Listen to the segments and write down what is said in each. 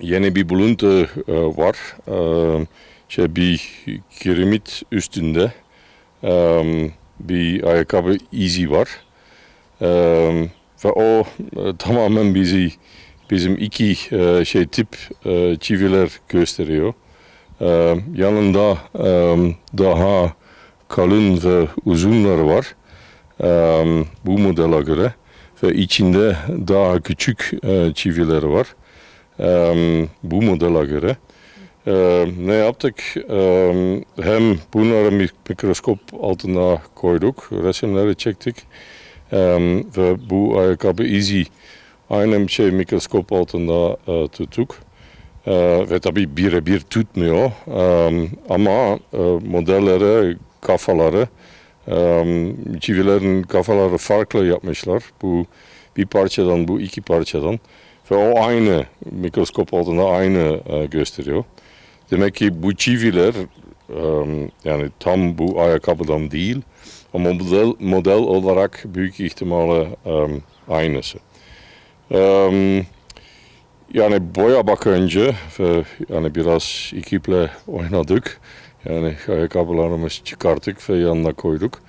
Yeni bir buluntu e, var. Um, şey bir kiremit üstünde um, bir ayakkabı izi var. Um, ve o e, tamamen bizi bizim iki e, şey tip e, çiviler gösteriyor. Um, yanında daha kalın ve uzunları var. Bu modele göre ve içinde daha küçük e, çivileri var. Um, bu modele göre. Um, ne yaptık? Um, hem bunları mik- mikroskop altına koyduk, resimleri çektik Um, ve bu ayakkabı izi aynı şey mikroskop altında e, tuttuk. E, ve tabii birebir tutmuyor Um, ama e, modelleri, kafaları Um, çivilerin kafaları farklı yapmışlar. Bu bir parçadan, bu iki parçadan. Ve o aynı, mikroskop altında aynı gösteriyor. Demek ki bu çiviler yani tam bu ayakkabıdan değil ama model, model olarak büyük ihtimalle um, aynısı. Yani boya bakınca ve yani biraz ekiple oynadık. Yani ayakkabılarımızı çıkarttık ve yanına koyduk.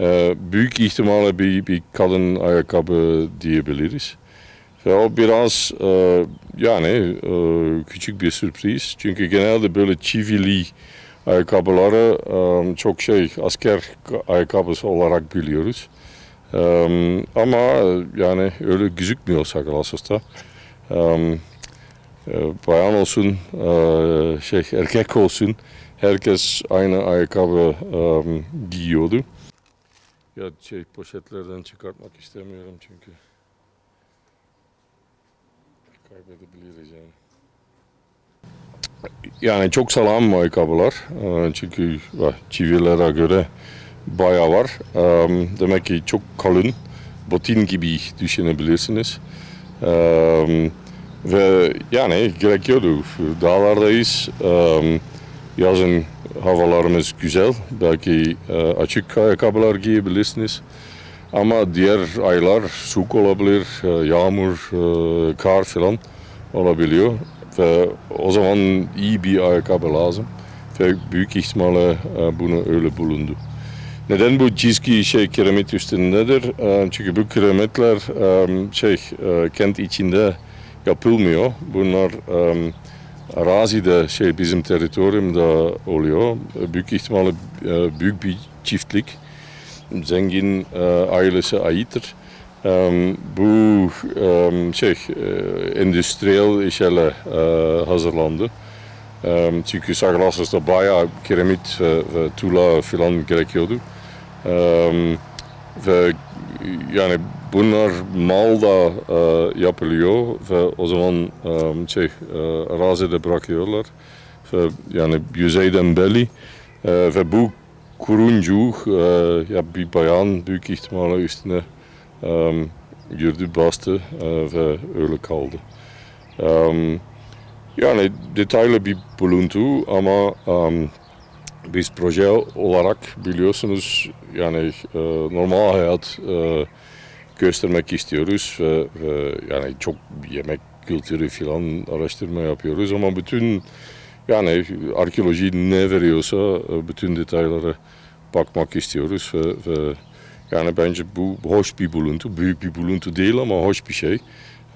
Ee, büyük ihtimalle bir, bir kalın ayakkabı diyebiliriz. Ve o biraz e, yani e, küçük bir sürpriz. Çünkü genelde böyle çivili ayakkabıları e, çok şey asker ayakkabısı olarak biliyoruz. E, ama yani öyle gözükmüyor Sakalasos'ta. E, e, bayan olsun, e, şey erkek olsun herkes aynı ayakkabı um, giyiyordu. Ya şey poşetlerden çıkartmak istemiyorum çünkü kaybedebiliriz yani. Yani çok sağlam ayakkabılar e, çünkü e, çivilere göre bayağı var. E, Demek ki çok kalın, botin gibi düşünebilirsiniz. Ve yani gerekiyordu. Dağlardayız. E, Yazın havalarımız güzel. Belki e, açık ayakkabılar giyebilirsiniz. Ama diğer aylar soğuk olabilir, yağmur, kar falan olabiliyor. Ve o zaman iyi bir ayakkabı lazım. Ve büyük ihtimalle bunu öyle bulundu. Neden bu çizgi şey kiremit üstündedir? Çünkü bu kiremitler şey kent içinde yapılmıyor. Bunlar e, arazide şey bizim teritoriumda oluyor. Büyük ihtimalle büyük bir çiftlik. Zengin e, ailesi aittir. E, bu e, şey endüstriyel işlerle e, hazırlandı. E, çünkü Sakalasos'ta bayağı kiremit ve, ve tuğla falan gerekiyordu. E, ve yani bunlar malda e, yapılıyor ve o zaman e, şey e, arazide bırakıyorlar ve yani yüzeyden belli e, ve bu kuruncu e, ya bir bayan büyük ihtimalle üstüne e, yürüdü bastı e, ve öyle kaldı. E, yani detaylı bir buluntu ama e, biz proje olarak biliyorsunuz yani e, normal hayat e, göstermek istiyoruz ve, ve yani çok yemek kültürü falan araştırma yapıyoruz ama bütün yani arkeoloji ne veriyorsa e, bütün detaylara bakmak istiyoruz ve, ve yani bence bu hoş bir buluntu, büyük bir buluntu değil ama hoş bir şey.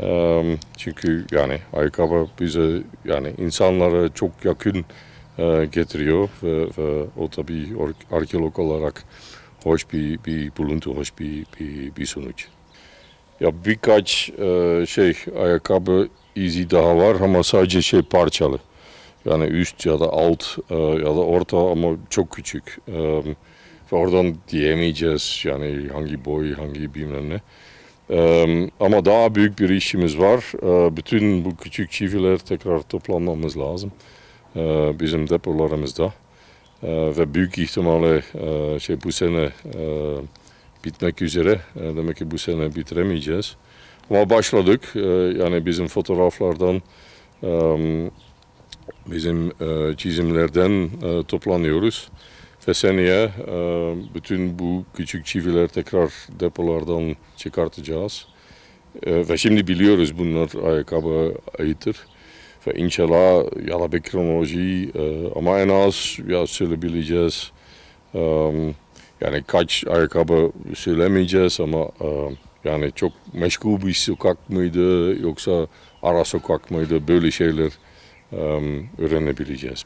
E, çünkü yani ayakkabı bize yani insanlara çok yakın e, getiriyor ve, ve o tabii arkeolog olarak hoş bir, bir buluntu, hoş bir, bir, bir sonuç. Ya birkaç e, şey ayakkabı izi daha var ama sadece şey parçalı. Yani üst ya da alt e, ya da orta ama çok küçük. E, oradan diyemeyeceğiz yani hangi boy, hangi bilmem ne. E, ama daha büyük bir işimiz var. E, bütün bu küçük çiviler tekrar toplanmamız lazım. E, bizim depolarımızda. E, ve büyük ihtimalle e, şey bu sene e, bitmek üzere. E, demek ki bu sene bitiremeyeceğiz. Ama başladık. Yani bizim fotoğraflardan, bizim çizimlerden toplanıyoruz. Ve seneye bütün bu küçük çiviler tekrar depolardan çıkartacağız. Ve şimdi biliyoruz bunlar ayakkabı aittir. İnşallah ya bir kronoloji e, ama en az ya söyleyebileceğiz. Em, yani kaç ayakkabı söylemeyeceğiz ama e, yani çok meşgul bir sokak mıydı yoksa ara sokak mıydı böyle şeyler em, öğrenebileceğiz.